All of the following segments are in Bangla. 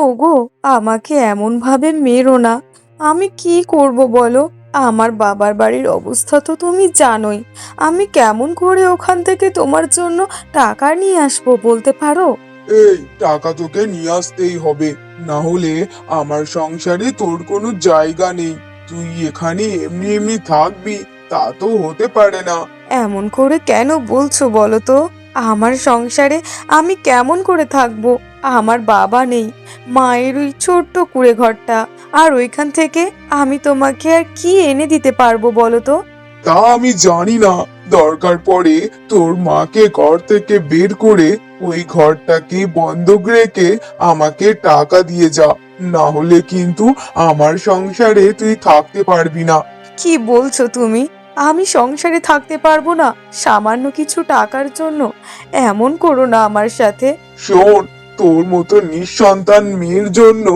ওগো আমাকে এমনভাবে মেরো না। আমি কি করব বলো? আমার বাবার বাড়ির অবস্থা তো তুমি জানোই। আমি কেমন করে ওখান থেকে তোমার জন্য টাকা নিয়ে আসব বলতে পারো? এই টাকা তোকে নিয়ে আসতেই হবে। না হলে আমার সংসারে তোর কোনো জায়গা নেই। তুই এখানে এমনি এমনি থাকবি তা তো হতে পারে না। এমন করে কেন বলছো বলো তো? আমার সংসারে আমি কেমন করে থাকব? আমার বাবা নেই মায়ের ওই ছোট্ট কুড়ে ঘরটা। আর ওইখান থেকে আমি তোমাকে আর কি এনে দিতে পারব বলো তো? তা আমি জানি না। দরকার পড়ে তোর মাকে ঘর থেকে বের করে ওই ঘরটাকে বন্ধক রেখে আমাকে টাকা দিয়ে যা। না হলে কিন্তু আমার সংসারে তুই থাকতে পারবি না। কি বলছো তুমি? আমি সংসারে থাকতে পারব না? সামান্য কিছু টাকার জন্য? এমন করো না আমার সাথে। শোন তোর মতো নিঃসন্তান মেয়ের জন্য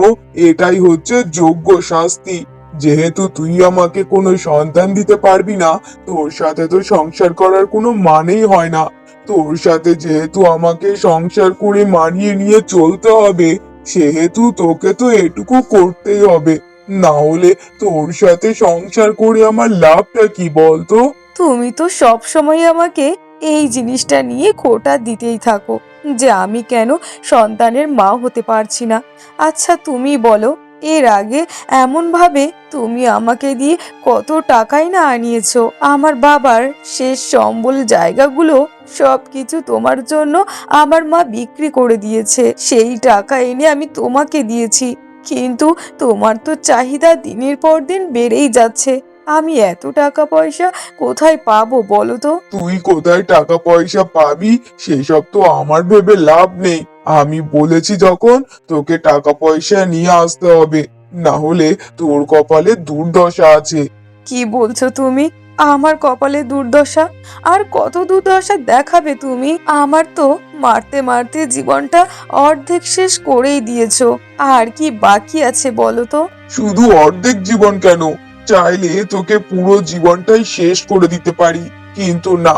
এটাই হচ্ছে যোগ্য শাস্তি। যেহেতু তুই আমাকে কোনো সন্তান দিতে পারবি না, তোর সাথে তো সংসার করার কোনো মানেই হয় না। তোর সাথে যেহেতু আমাকে সংসার করে মানিয়ে নিয়ে চলতে হবে, সেহেতু তোকে তো এটুকু করতেই হবে। না হলে তোর সাথে সংসার করে আমার লাভটা কি বলতো? তুমি তো সব সময় আমাকে এই জিনিসটা নিয়ে খোটা দিতেই থাকো। যে আমি কেন সন্তানের মা হতে পারছি না? আচ্ছা তুমি বলো, এর আগে এমনভাবে তুমি আমাকে দিয়ে কত টাকাই না আনিয়েছো? আমার বাবার শেষ সম্বল জায়গাগুলো সব কিছু তোমার জন্য আমার মা বিক্রি করে দিয়েছে। সেই টাকা এনে আমি তোমাকে দিয়েছি। কিন্তু তোমার তো চাহিদা দিনের পর দিন বেড়েই যাচ্ছে। আমি এত টাকা পয়সা কোথায় পাবো বলো তো? তুই কোথায় টাকা পয়সা পাবি? সেসব তো আমার ভেবে লাভ নেই। আমি বলেছি যখন তোকে টাকা পয়সা নিয়ে আসতে হবে। না হলে তোর কপালে দুর্দশা আছে। কি বলছো তুমি? আমার কপালে দুর্দশা? আর কত দুর্দশা দেখাবে তুমি? আমার তো মারতে মারতে জীবনটা অর্ধেক শেষ করেই দিয়েছ। আর কি বাকি আছে বলো তো? শুধু অর্ধেক জীবন কেন? চাইলে তোকে পুরো জীবনটাই শেষ করে দিতে পারি। কিন্তু না,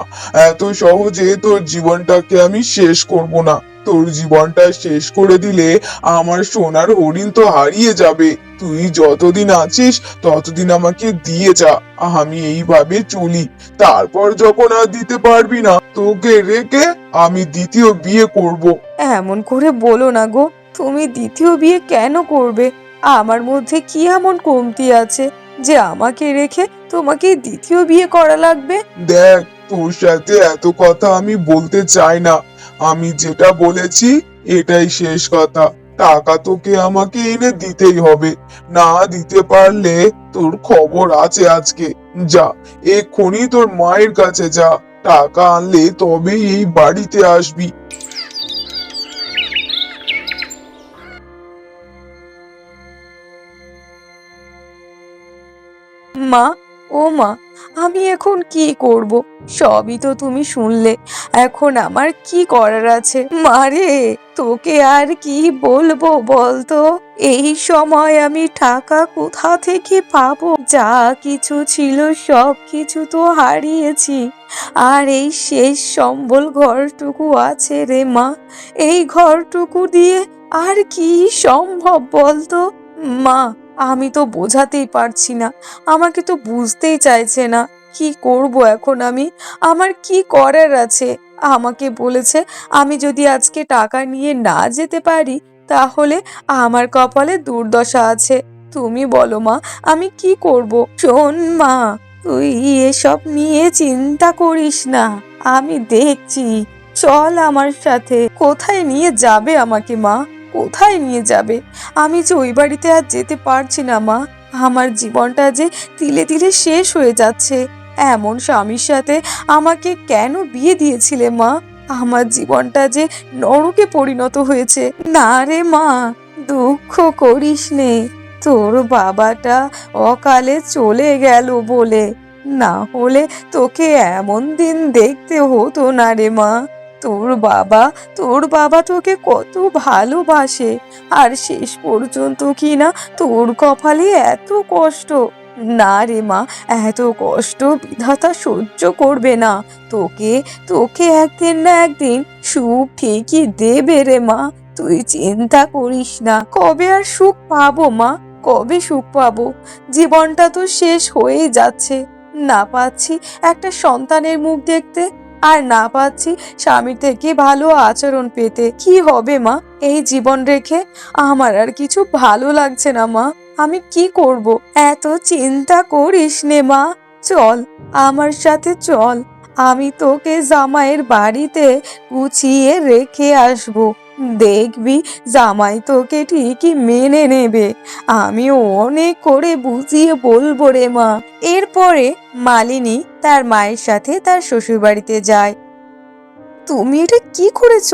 এত সহজে তোর জীবনটাকে আমি শেষ করব না। তোর জীবনটা শেষ করে দিলে আমার সোনার হরিণ তো হারিয়ে যাবে। তুই যতদিন আছিস, ততদিন আমাকে দিয়ে যা। আমি এইভাবে চলি। তারপর যখন আর দিতে পারবি না, তোকে রেখে আমি দ্বিতীয় বিয়ে করব। এমন করে বলো না গো, তুমি দ্বিতীয় বিয়ে কেন করবে? আমার মধ্যে কি এমন কমতি আছে? যে আমাকে রেখে তোমাকে দ্বিতীয় বিয়ে করা লাগবে? দেখ, তোর সাথে এত কথা আমি বলতে চাই না। আমি যেটা বলেছি, এটাই শেষ কথা। টাকা তোকে আমাকে এনে দিতেই হবে। না দিতে পারলে তোর খবর আছে আজকে। যা, এক্ষুনি তোর মায়ের কাছে যা। টাকা আনলে তবেই এই বাড়িতে আসবি। মা, ও মা, আমি এখন কি করব? সবই তো তুমি শুনলে। এখন আমার কি করার আছে? মারে তোকে আর কি বলব বলতো? এই সময় আমি টাকা কোথা থেকে পাবো? যা কিছু ছিল সব কিছু তো হারিয়েছি। আর এই শেষ সম্বল ঘরটুকু আছে রে মা। এই ঘরটুকু দিয়ে আর কি সম্ভব বলতো? মা আমি তো বোঝাতেই পারছি না। আমাকে তো বুঝতেই চাইছে না। কি করব এখন আমি? আমার কি করার আছে? আমাকে বলেছে, আমি যদি আজকে টাকা নিয়ে না যেতে পারি, তাহলে আমার কপালে দুর্দশা আছে। তুমি বলো মা, আমি কি করব? শোন মা, তুই এসব নিয়ে চিন্তা করিস না। আমি দেখছি। চল আমার সাথে। কোথায় নিয়ে যাবে আমাকে মা? কোথায় নিয়ে যাবে? আমি যে ওই বাড়িতে আর যেতে পারছি না, মা। আমার জীবনটা যে তিলে তিলে শেষ হয়ে যাচ্ছে। এমন স্বামীর সাথে আমাকে কেন বিয়ে দিয়েছিলে, মা? আমার জীবনটা যে নরকে পরিণত হয়েছে। না রে, মা, দুঃখ করিস নে। তোর বাবাটা অকালে চলে গেল বলে। না হলে তোকে এমন দিন দেখতে হতো না রে, মা। তোর বাবা তোর বাবা তোকে কত ভালোবাসে। আর শেষ পর্যন্ত কি না তোর কপালে এত কষ্ট। না রে মা, এত কষ্ট বিধাতা সহ্য করবে না। তোকে তোকে একদিন না একদিন সুখ ঠিকই দেবে রে মা। তুই চিন্তা করিস না, কবে আর সুখ পাবো মা? কবে সুখ পাবো? জীবনটা তো শেষ হয়েই যাচ্ছে। না পাচ্ছি একটা সন্তানের মুখ দেখতে। আর না পাচ্ছি স্বামীর থেকে ভালো আচরণ পেতে। কি হবে মা? এই জীবন রেখে আমার আর কিছু ভালো লাগছে না মা। আমি কি করব? এত চিন্তা করিস নে মা। চল, আমার সাথে চল। আমি তোকে জামাইয়ের বাড়িতে গুছিয়ে রেখে আসব। দেখবি জামাই তোকে ঠিকই মেনে নেবে। আমিও অনেক করে বুঝিয়ে বলব রে মা। এরপরে মালিনী তার মায়ের সাথে তার শ্বশুর বাড়িতে যায়। তুমি এটা কি করেছ?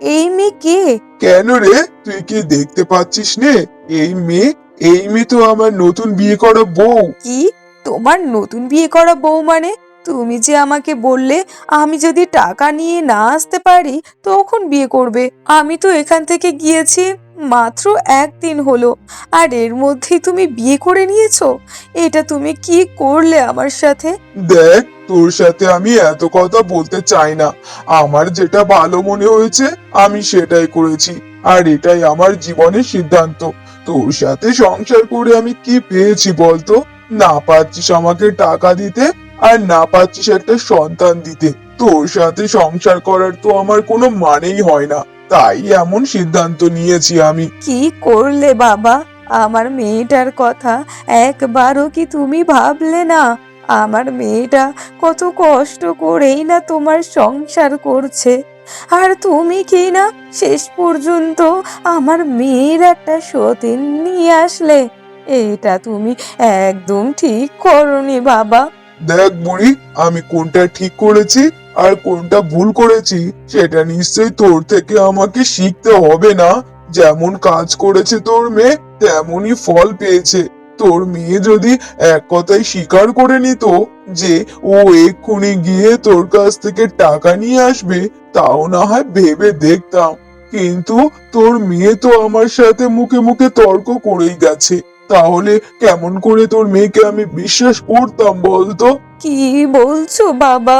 এই মেয়ে কে? কেন রে? তুই কি দেখতে পাচ্ছিস নে? এই মেয়ে এই মেয়ে তো আমার নতুন বিয়ে করা বউ। কি? তোমার নতুন বিয়ে করা বউ মানে? তুমি যে আমাকে বললে আমি যদি টাকা নিয়ে না আসতে পারি, তখন বিয়ে করবে। আমি তো এখান থেকে গিয়েছি, মাত্র একদিন হলো। আর এর মধ্যেই তুমি বিয়ে করে নিয়েছো? এটা তুমি কি করলে আমার সাথে? দেখ, তোর সাথে আমি এত কথা বলতে চাই না। আমার যেটা ভালো মনে হয়েছে, আমি সেটাই করেছি। আর এটাই আমার জীবনের সিদ্ধান্ত। তোর সাথে সংসার করে আমি কি পেয়েছি বলতো? না পাচ্ছিস আমাকে টাকা দিতে? আর না পাচ্ছিস একটা সন্তান দিতে। তোর সাথে সংসার করার তো আমার কোনো মানেই হয় না। তাই এমন সিদ্ধান্ত নিয়েছি আমি। কি করলে বাবা? আমার মেয়েটার কথা একবারও কি তুমি ভাবলে না? আমার মেয়েটা কত কষ্ট করেই না তোমার সংসার করছে। আর তুমি কি না শেষ পর্যন্ত আমার মেয়ের একটা সতীন নিয়ে আসলে? এটা তুমি একদম ঠিক করনি বাবা। দেখ বুড়ি, আমি কোনটা ঠিক করেছি আর কোনটা ভুল করেছি, সেটা নিশ্চয়ই তোর থেকে আমাকে শিখতে হবে না। যেমন কাজ করেছে তোর মেয়ে, তেমনই ফল পেয়েছে। তোর মেয়ে যদি এক কথায় স্বীকার করে নিত যে ও এক্ষুনি গিয়ে তোর কাছ থেকে টাকা নিয়ে আসবে, তাও না হয় ভেবে দেখতাম। কিন্তু তোর মেয়ে তো আমার সাথে মুখে মুখে তর্ক করেই গেছে। তাহলে কেমন করে তোর মেয়েকে আমি বিশ্বাস করতাম বলতো? কি বলছো বাবা?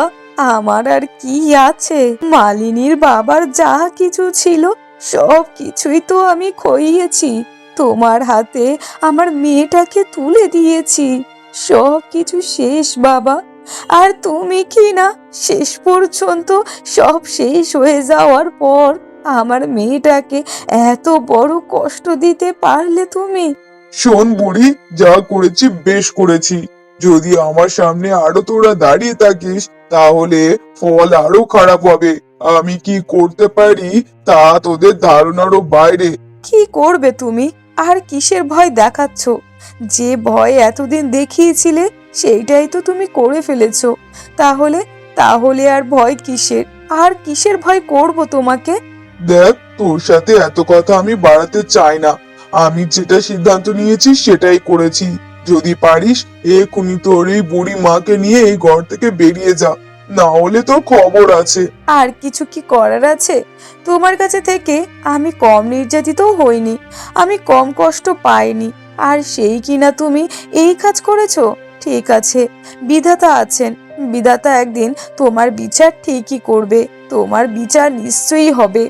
আমার আর কি আছে? মালিনীর বাবার যা কিছু ছিল সব কিছুই তো আমি খইয়েছি। তোমার হাতে আমার মেয়েটাকে তুলে দিয়েছি। সব কিছু শেষ বাবা। আর তুমি কি না, শেষ পর্যন্ত সব শেষ হয়ে যাওয়ার পর আমার মেয়েটাকে এত বড় কষ্ট দিতে পারলে তুমি? শোন বুড়ি যা করেছি বেশ করেছি। যদি আমার সামনে আরও তোরা দাঁড়িয়ে থাকিস তাহলে ফল আরও খারাপ হবে। আমি কি করতে পারি তা তোদের ধারণারও বাইরে। কি করবে তুমি? আর কিসের ভয় দেখাচ্ছ? যে ভয় এতদিন দেখিয়েছিলে সেইটাই তো তুমি করে ফেলেছো। তাহলে তাহলে আর ভয় কিসের? আর কিসের ভয় করব তোমাকে? দেখ তোর সাথে এত কথা আমি বাড়াতে চাই না। আমি যেটা সিদ্ধান্ত নিয়েছি সেটাই করেছি। যদি পারিস, এক্ষুনি তোর এই বুড়ি মাকে নিয়ে এই ঘর থেকে বেরিয়ে যা। না হলে তোর খবর আছে। আর কিছু কি করার আছে? তোমার কাছে থেকে আমি কম নির্যাতিত হইনি। আমি কম কষ্ট পাইনি। আর সেই কিনা তুমি এই কাজ করেছ? ঠিক আছে, বিধাতা আছেন। বিধাতা একদিন তোমার বিচার ঠিকই করবে। তোমার বিচার নিশ্চয়ই হবে।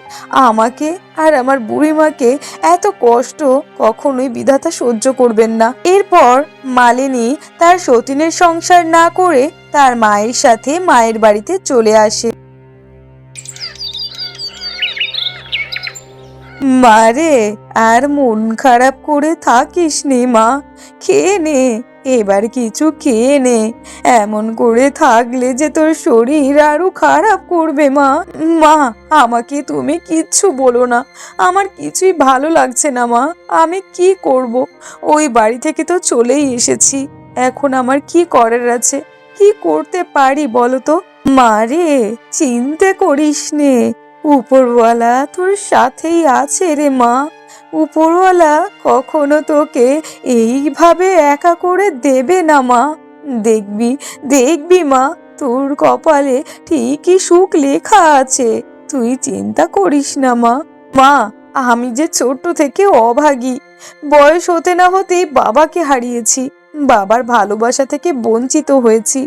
আমাকে আর আমার বুড়িমাকে এত কষ্ট কখনোই বিধাতা সহ্য করবেন না। এরপর মালিনী তার সতীনের সংসার না করে তার মায়ের সাথে মায়ের বাড়িতে চলে আসে। মারে আর মন খারাপ করে থাকিস নে মা। খেয়ে নে। এবার কিছু খেয়ে নে। এমন করে থাকলে যে তোর শরীর আরও খারাপ করবে, মা। মা, আমাকে তুমি কিচ্ছু বলো না। আমার কিছুই ভালো লাগছে না, মা। আমি কি করব? ওই বাড়ি থেকে তো চলেই এসেছি। এখন আমার কি করার আছে? কি করতে পারি বলো তো? মা রে, চিন্তে করিস নে। উপরওয়ালা তোর সাথেই আছে রে, মা। উপরওয়ালা কখনো তোকে এইভাবে একা করে দেবে না, মা। দেখবি দেখবি, মা, তোর কপালে ঠিকই সুখ লেখা আছে। তুই চিন্তা করিস না, মা। মা, আমি যে ছোট্ট থেকে অভাগী, বয়স হতে না হতেই বাবাকে হারিয়েছি, বাবার ভালোবাসা থেকে বঞ্চিত হয়েছি।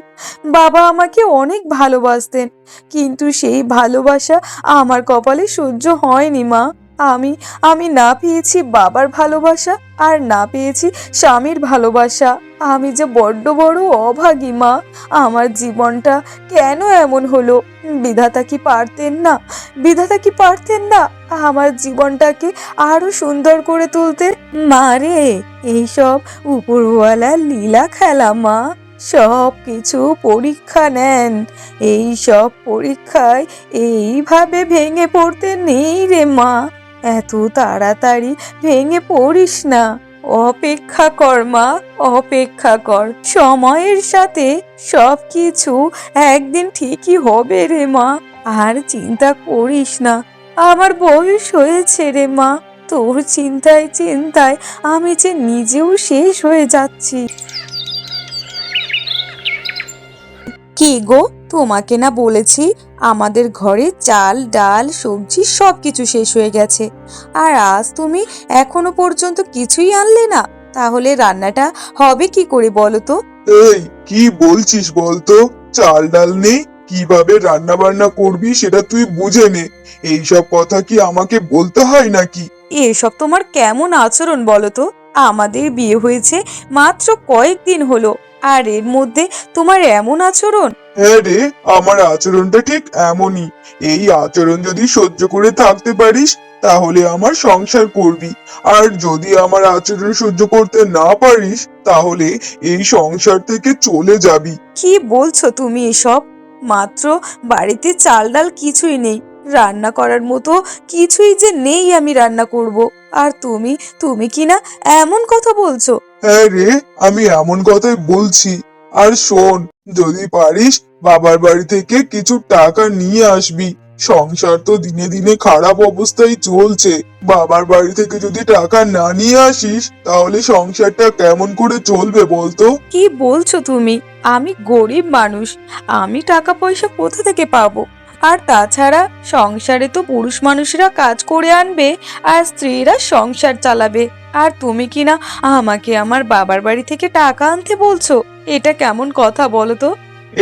বাবা আমাকে অনেক ভালোবাসতেন, কিন্তু সেই ভালোবাসা আমার কপালে সহ্য হয়নি, মা। আমি আমি না পেয়েছি বাবার ভালোবাসা আর না পেয়েছি স্বামীর ভালোবাসা। আমি যে বড্ড বড় অভাগী মা, আমার জীবনটা কেন এমন হলো? বিধাতা কি পারতেন না? বিধাতা কি পারতেন না আমার জীবনটাকে আরও সুন্দর করে তুলতে? মা রে, এইসব উপরওয়ালা লীলা খেলা মা সব কিছু পরীক্ষা নেন। এই সব পরীক্ষায় এইভাবে ভেঙে পড়তে নেই রে মা। এত তাড়াতাড়ি ভেঙে পড়িস না। অপেক্ষা কর মা, অপেক্ষা কর। সময়ের সাথে সব কিছু একদিন ঠিকই হবে রে মা। আর চিন্তা করিস না, আমার বয়স হয়েছে রে মা। তোর চিন্তায় চিন্তায় আমি যে নিজেও শেষ হয়ে যাচ্ছি। কি গো? তোমাকে না বলেছি আমাদের ঘরে চাল ডাল সবজি সব কিছু শেষ হয়ে গেছে। আর আজ তুমি এখনও পর্যন্ত কিছুই আনলে না তাহলে রান্নাটা হবে কি করে বলো তো? এই কি বলছিস বলতো? চাল ডাল নেই? কীভাবে রান্না বান্না করবি সেটা তুই বুঝে নে। এইসব কথা কি আমাকে বলতে হয় নাকি? এসব তোমার কেমন আচরণ বলো তো? আমাদের বিয়ে হয়েছে মাত্র কয়েকদিন হলো। আর এর মধ্যে তোমার এমন আচরণ? হ্যাঁ রে আমার আচরণটা ঠিক এমনই। এই আচরণ যদি সহ্য করে থাকতে পারিস তাহলে আমার সংসার করবি। আর যদি আমার আচরণ সহ্য করতে না পারিস তাহলে এই সংসার থেকে চলে যাবি। কি বলছো তুমি এসব? মাত্র বাড়িতে চাল ডাল কিছুই নেই। রান্না করার মতো কিছুই যে নেই আমি রান্না করব। আর তুমি তুমি কি না এমন কথা বলছো? হ্যাঁ রে আমি এমন কথাই বলছি। আর শোন যদি পারিস বাবার বাড়ি থেকে কিছু টাকা নিয়ে আসবি। সংসার তো দিনে দিনে খারাপ অবস্থায় চলছে। বাবার বাড়ি থেকে যদি টাকা না নিয়ে আসিস তাহলে সংসারটা কেমন করে চলবে বলতো? কি বলছো তুমি? আমি গরিব মানুষ। আমি টাকা পয়সা কোথা থেকে পাবো? আর তাছাড়া সংসারে তো পুরুষ মানুষরা কাজ করে আনবে আর স্ত্রীরা সংসার চালাবে। আর তুমি কি না আমাকে আমার বাবার বাড়ি থেকে টাকা আনতে বলছো? এটা কেমন কথা বলো তো?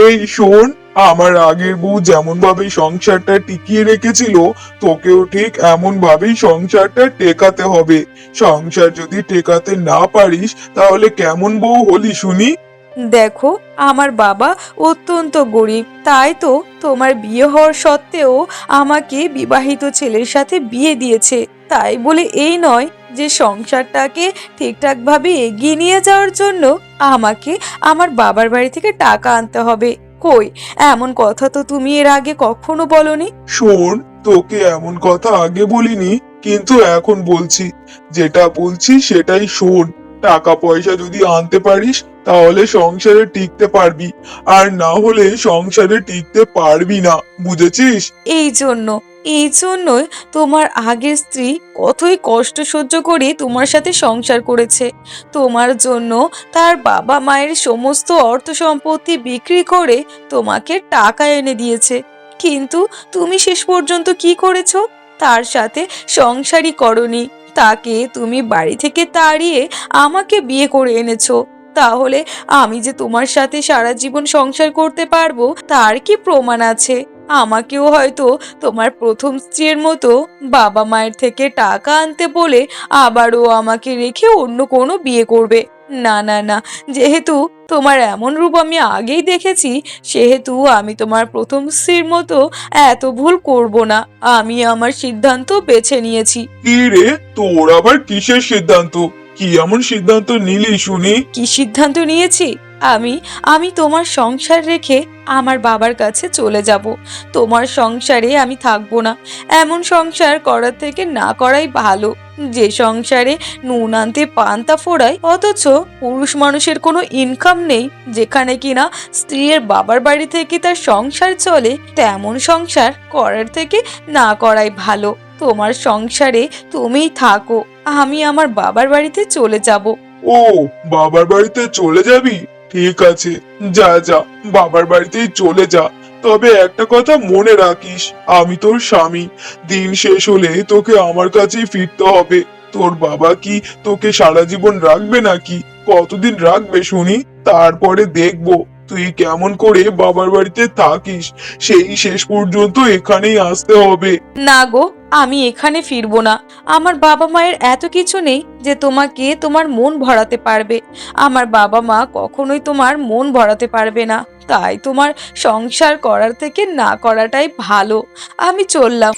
এই শোন, আমার আগের বউ যেমন ভাবে সংসারটা টিকিয়ে রেখেছিল, তোকেও ঠিক এমন ভাবেই সংসারটা টেকাতে হবে। সংসার যদি টেকাতে না পারিস, তাহলে কেমন বউ হলি শুনি? দেখো, আমার বাবা অত্যন্ত গরিব, তাই তো তোমার বিয়ে হওয়ার সত্ত্বেও আমাকে বিবাহিত ছেলের সাথে বিয়ে দিয়েছে। তাই বলে এই নয় যে সংসারটাকে ঠিকঠাকভাবে এগিয়ে নিয়ে যাওয়ার জন্য আমাকে আমার বাবার বাড়ি থেকে টাকা আনতে হবে। কই, এমন কথা তো তুমি এর আগে কখনো বলনি? শোন, তোকে এমন কথা আগে বলিনি, কিন্তু এখন বলছি। যেটা বলছি সেটাই শোন। টাকা পয়সা যদি আনতে পারিস তাহলে সংসারে টিকতে পারবি, আর না হলে সংসারে টিকতে পারবি না, বুঝেছিস? এই জন্য, এই জন্যই তোমার আগের স্ত্রী কতই কষ্ট সহ্য করে তোমার সাথে সংসার করেছে। তোমার জন্য তার বাবা মায়ের সমস্ত অর্থ সম্পত্তি বিক্রি করে তোমাকে টাকা এনে দিয়েছে। কিন্তু তুমি শেষ পর্যন্ত কি করেছ? তার সাথে সংসারই করনি। তাকে তুমি বাড়ি থেকে তাড়িয়ে আমাকে বিয়ে করে এনেছো। তাহলে আমি যে তোমার সাথে সারা জীবন সংসার করতে পারব, তার কি প্রমাণ আছে? আমাকেও হয়তো তোমার প্রথম স্ত্রীর মতো বাবা মায়ের থেকে টাকা আনতে বলে আবারও আমাকে রেখে অন্য কোনো বিয়ে করবে। না না না, যেহেতু তোমার এমন রূপ আমি আগেই দেখেছি, সেহেতু আমি তোমার প্রথম স্ত্রীর মতো এত ভুল করব না। আমি আমার সিদ্ধান্ত বেছে নিয়েছি। কি রে? তোর আবার কিসের সিদ্ধান্ত? কি এমন সিদ্ধান্ত নিলি, শুনি? কি সিদ্ধান্ত নিয়েছি? আমি আমি তোমার সংসার রেখে আমার বাবার কাছে চলে যাব। তোমার সংসারে আমি থাকব না। এমন সংসার করার থেকে না করাই ভালো। যে সংসারে নুন আনতে পান্তা ফোড়ায় অথচ পুরুষ মানুষের কোনো ইনকাম নেই, যেখানে কিনা স্ত্রীর বাবার বাড়ি থেকে তার সংসার চলে, তেমন সংসার করার থেকে না করাই ভালো। তোমার সংসারে তুমিই থাকো। আমি আমার বাবার বাড়িতে চলে যাব। ও, বাবার বাড়িতে চলে যাবি? ঠিক আছে, যা যা, বাবার বাড়িতেই চলে যা। তবে একটা কথা মনে রাখিস, আমি তোর স্বামী। দিন শেষ হলে তোকে আমার কাছেই ফিরতে হবে। তোর বাবা কি তোকে সারা জীবন রাখবে নাকি? কতদিন রাখবে শুনি? তারপরে দেখব। তুই কেমন করে বাবার বাড়িতে থাকিস? সেই শেষ পর্যন্ত এখানেই আসতে হবে। না গো, আমি এখানে ফিরবো না। আমার বাবা মায়ের এত কিছু নেই যে তোমাকে তোমার মন ভরাতে পারবে। আমার বাবা মা কখনোই তোমার মন ভরাতে পারবে না। তাই তোমার সংসার করার থেকে না করাটাই ভালো। আমি চললাম।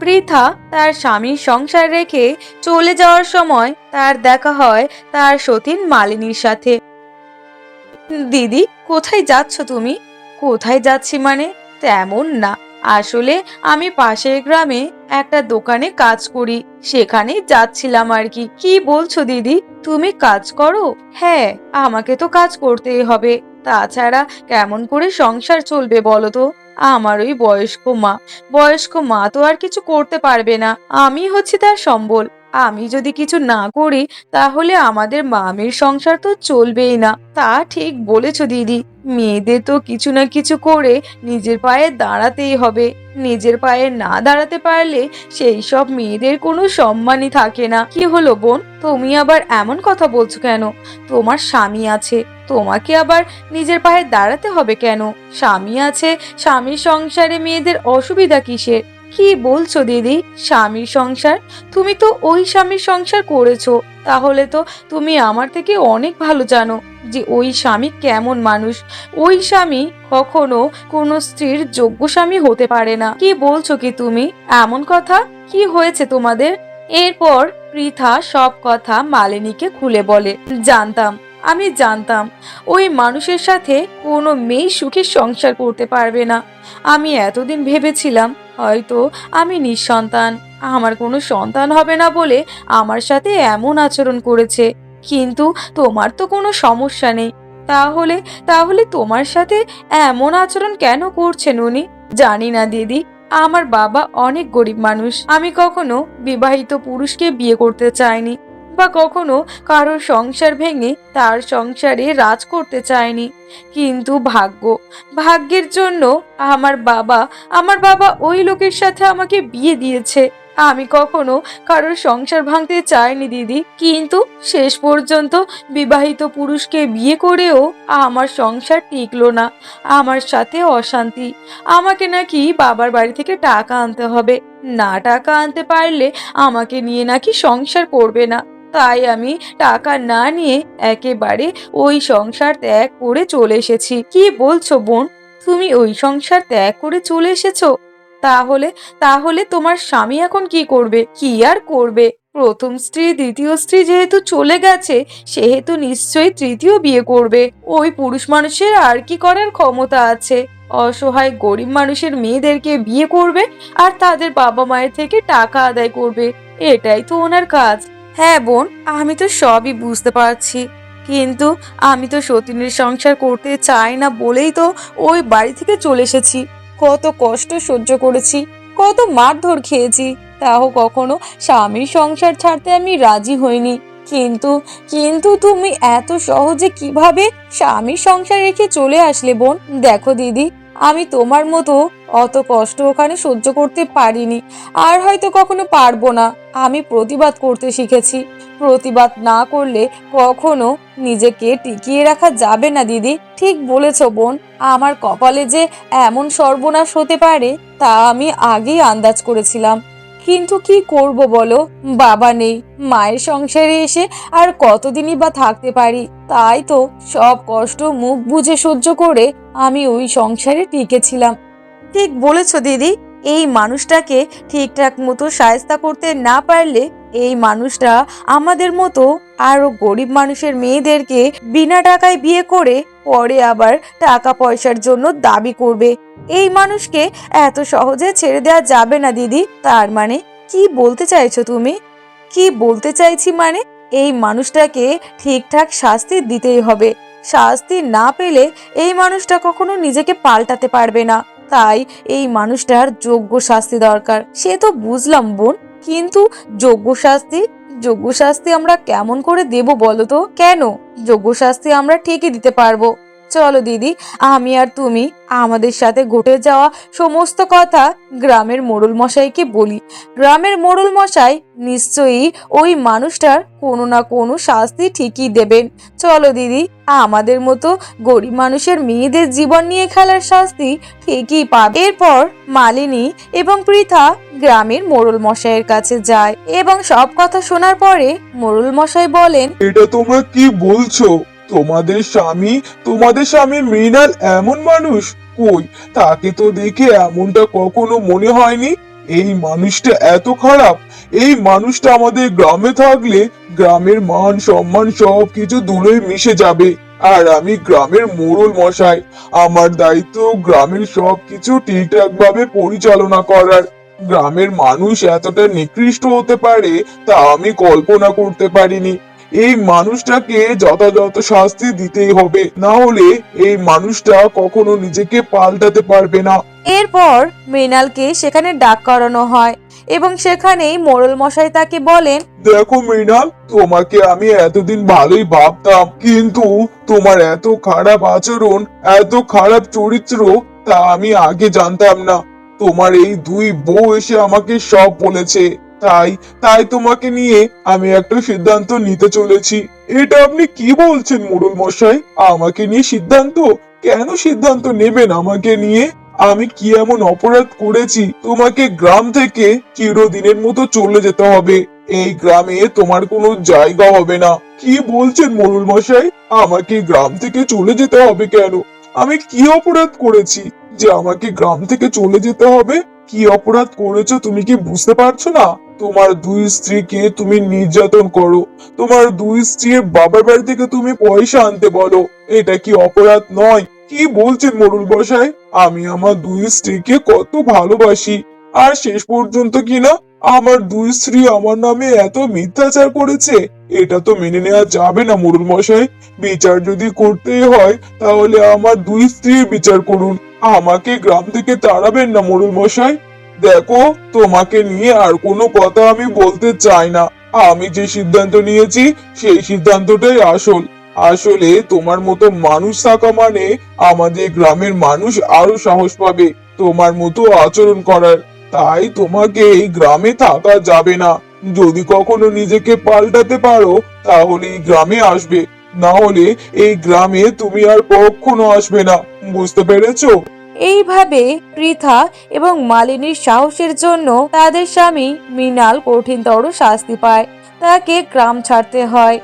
পৃথা তার স্বামীর সংসার রেখে চলে যাওয়ার সময় তার দেখা হয় তার সতীন মালিনীর সাথে। দিদি, কোথায় যাচ্ছ তুমি? কোথায় যাচ্ছি মানে? তেমন না। আসলে আমি পাশের গ্রামে একটা দোকানে কাজ করি। সেখানে যাচ্ছিলাম আর কি। কি বলছো দিদি? তুমি কাজ করো? হ্যাঁ আমাকে তো কাজ করতেই হবে। তাছাড়া কেমন করে সংসার চলবে বলো তো? আমার ওই বয়স্ক মা। বয়স্ক মা তো আর কিছু করতে পারবে না। আমি হচ্ছে তার সম্বল। আমি যদি কিছু না করি, তাহলে আমাদের মামির সংসার তো চলবেই না। তা ঠিক বলেছ, দিদি। মেয়েদের তো কিছু না কিছু করে নিজের পায়ে দাঁড়াতেই হবে। নিজের পায়ে না দাঁড়াতে পারলে সেই সব মেয়েদের কোনো সম্মানই থাকে না। কি হলো, বোন? তুমি আবার এমন কথা বলছো কেন? তোমার স্বামী আছে। তোমাকে আবার নিজের পায়ে দাঁড়াতে হবে কেন? স্বামী আছে, স্বামীর সংসারে মেয়েদের অসুবিধা কিসের? কি বলছো দিদি? স্বামীর সংসার? তুমি তো ওই স্বামীর সংসার করেছ। তাহলে তো তুমি আমার থেকে অনেক ভালো জানো যে ওই স্বামী কেমন মানুষ। ওই স্বামী কখনো কোনো স্ত্রীর যোগ্য স্বামী হতে পারে না। কি বলছো কি তুমি? এমন কথা? কি হয়েছে তোমাদের? এরপর পৃথা সব কথা মালিনীকে খুলে বলে। জানতাম, আমি জানতাম, ওই মানুষের সাথে কোনো মেয়ে সুখে সংসার করতে পারবে না। আমি এতদিন ভেবেছিলাম হয়তো আমি নিঃসন্তান। আমার কোনো সন্তান হবে না বলে আমার সাথে এমন আচরণ করেছে। কিন্তু তোমার তো কোনো সমস্যা নেই। তাহলে তাহলে তোমার সাথে এমন আচরণ কেন করছেন উনি? জানি না, দিদি। আমার বাবা অনেক গরিব মানুষ। আমি কখনো বিবাহিত পুরুষকে বিয়ে করতে চাইনি। বা কখনো কারোর সংসার ভেঙে তার সংসারে রাজ করতে চায়নি। কিন্তু ভাগ্য, ভাগ্যের জন্য আমার বাবা আমার বাবা ওই লোকের সাথে আমাকে বিয়ে দিয়েছে। আমি কখনো কারোর সংসার ভাঙতে চাইনি, দিদি। কিন্তু শেষ পর্যন্ত বিবাহিত পুরুষকে বিয়ে করেও আমার সংসার টিকলো না। আমার সাথে অশান্তি। আমাকে নাকি বাবার বাড়ি থেকে টাকা আনতে হবে। না টাকা আনতে পারলে আমাকে নিয়ে নাকি সংসার করবে না। তাই আমি টাকা না নিয়ে একেবারে ওই সংসার ত্যাগ করে চলে এসেছি। কি বলছো বোন? তুমি ওই সংসার ত্যাগ করে চলে এসেছ? তাহলে তাহলে তোমার স্বামী এখন কি করবে? কি আর করবে? প্রথম স্ত্রী, দ্বিতীয় স্ত্রী যেহেতু চলে গেছে, সেহেতু নিশ্চয়ই তৃতীয় বিয়ে করবে। ওই পুরুষ মানুষের আর কি করার ক্ষমতা আছে? অসহায় গরিব মানুষের মেয়েদেরকে বিয়ে করবে আর তাদের বাবা মায়ের থেকে টাকা আদায় করবে। এটাই তো ওনার কাজ। হ্যাঁ বোন, আমি তো সবই বুঝতে পারছি। কিন্তু আমি তো সতীনের সংসার করতে চাই না বলেই তো ওই বাড়ি থেকে চলে এসেছি। কত কষ্ট সহ্য করেছি, কত মারধর খেয়েছি, তাও কখনো স্বামীর সংসার ছাড়তে আমি রাজি হইনি। কিন্তু কিন্তু তুমি এত সহজে কীভাবে স্বামীর সংসার রেখে চলে আসলে বোন? দেখো দিদি। আমি তোমার মতো অত কষ্ট ওখানে সহ্য করতে পারিনি। আর হয়তো কখনো পারব না। আমি প্রতিবাদ করতে শিখেছি। প্রতিবাদ না করলে কখনো নিজেকে টিকিয়ে রাখা যাবে না, দিদি। ঠিক বলেছ, বোন। আমার কপালে যে এমন সর্বনাশ হতে পারে, তা আমি আগেই আন্দাজ করেছিলাম। কিন্তু কি করব বলো? বাবা নেই, মায়ের সংসারে এসে আর কতদিনই বা থাকতে পারি? তাই তো সব কষ্ট মুখ বুঝে সহ্য করে আমি ওই সংসারে টিকেছিলাম। ঠিক বলেছ দিদি, এই মানুষটাকে ঠিকঠাক মতো সায়স্তা করতে না পারলে এই মানুষটা আমাদের মতো আরও গরিব মানুষের মেয়েদেরকে বিনা টাকায় বিয়ে করে পরে আবার টাকা পয়সার জন্য দাবি করবে। এই মানুষকে এত সহজে ছেড়ে দেওয়া যাবে না, দিদি। তার মানে কি বলতে চাইছো তুমি? কি বলতে চাইছি মানে এই মানুষটাকে ঠিকঠাক শাস্তি দিতেই হবে। শাস্তি না পেলে এই মানুষটা কখনো নিজেকে পাল্টাতে পারবে না। তাই এই মানুষটার যোগ্য শাস্তি দরকার। সে তো বুঝলাম, বোন। কিন্তু যোগ্য শাস্তি যোগ্য শাস্তি আমরা কেমন করে দেব বলো তো? কেন? যোগ্য শাস্তি আমরা ঠিকই দিতে পারব। চলো দিদি, আমি আর তুমি আমাদের সাথে ঘটে যাওয়া সমস্ত কথা গ্রামের মোড়ল মশাইকে বলি। গ্রামের মোড়ল মশাই নিশ্চয়ই ওই মানুষটার কোনো না কোনো শাস্তি ঠিকই দেবেন। চলো দিদি, আমাদের মতো গরিব মানুষের মেয়েদের জীবন নিয়ে খেলার শাস্তি ঠিকই পাবে। এরপর মালিনী এবং পৃথা গ্রামের মোড়ল মশাইয়ের কাছে যায় এবং সব কথা শোনার পরে মোড়ল মশাই বলেন, এটা তোমরা কি বলছো? তোমাদের স্বামী তোমাদের স্বামী মৃণাল এমন মানুষ? কই? তাকে তো দেখে এমনটা কখনো মনে হয়নি। এই মানুষটা এত খারাপ। এই মানুষটা আমাদের গ্রামে থাকলে গ্রামের মান সম্মান সব কিছু দূরে মিশে যাবে। আর আমি গ্রামের মোড়ল মশাই। আমার দায়িত্ব গ্রামের সব কিছু ঠিকঠাক ভাবে পরিচালনা করার। গ্রামের মানুষ এতটা নিকৃষ্ট হতে পারে তা আমি কল্পনা করতে পারিনি। এই মানুষটাকে যথাযথ শাস্তি দিতেই হবে। না হলে এই মানুষটা কখনো নিজেকে পাল্টাতে পারবে না। এরপর মৃণালকে সেখানে ডাক করানো হয় এবং সেখানেই মোড়ল মশাই তাকে বলেন দেখো মৃণাল তোমাকে আমি এতদিন ভালোই ভাবতাম কিন্তু তোমার এত খারাপ আচরণ এত খারাপ চরিত্র তা আমি আগে জানতাম না। তোমার এই দুই বউ এসে আমাকে সব বলেছে। তাই তাই তোমাকে নিয়ে আমি একটা সিদ্ধান্ত নিতে চলেছি। এটা আপনি কি বলছেন মোড়ল মশাই? আমাকে নিয়ে সিদ্ধান্ত? কেন সিদ্ধান্ত নেবেন আমাকে নিয়ে? আমি কি এমন অপরাধ করেছি? তোমাকে গ্রাম থেকে চিরদিনের মতো চলে যেতে হবে। এই গ্রামে তোমার কোনো জায়গা হবে না। কি বলছেন মোড়ল মশাই? আমাকে গ্রাম থেকে চলে যেতে হবে কেন? আমি কি অপরাধ করেছি যে আমাকে গ্রাম থেকে চলে যেতে হবে? কি অপরাধ করেছ তুমি কি বুঝতে পারছ না? তোমার দুই স্ত্রীকে তুমি নির্যাতন করো। তোমার দুই স্ত্রীর বাবার বাড়ি থেকে তুমি পয়সা আনতে বলো। এটা কি অপরাধ নয়? কি বলছেন মরুল বসাই আমি আমার দুই স্ত্রীকে কত ভালোবাসি। আর শেষ পর্যন্ত কিনা আমার দুই স্ত্রী আমার নামে এত মিথ্যাচার করেছে। এটা তো মেনে নেওয়া যাবে না মরুল মশাই। বিচার যদি করতেই হয়, তাহলে আমার দুই স্ত্রীর বিচার করুন। আমাকে গ্রাম থেকে তাড়াবেন না, মোড়ল মশাই। দেখো, তোমাকে নিয়ে আর কোনো কথা আমি বলতে চাই না। আমি যে সিদ্ধান্ত নিয়েছি, সেই সিদ্ধান্তটাই আসল। আসলে তোমার মতো মানুষ থাকা মানে আমাদের গ্রামের মানুষ আরও সাহস পাবে তোমার মতো আচরণ করার। তাই তোমাকে এই গ্রামে থাকা যাবে না। যদি কখনো নিজেকে পাল্টাতে পারো, তাহলে এই গ্রামে আসবে। না হলে এই গ্রামে তুমি আর কখনো আসবে না। বুঝতে পেরেছ? এইভাবে পৃথা এবং মালিনীর সাহসের জন্য তাদের স্বামী মৃণাল কঠিনতর শাস্তি পায়। তাকে গ্রাম ছাড়তে হয়।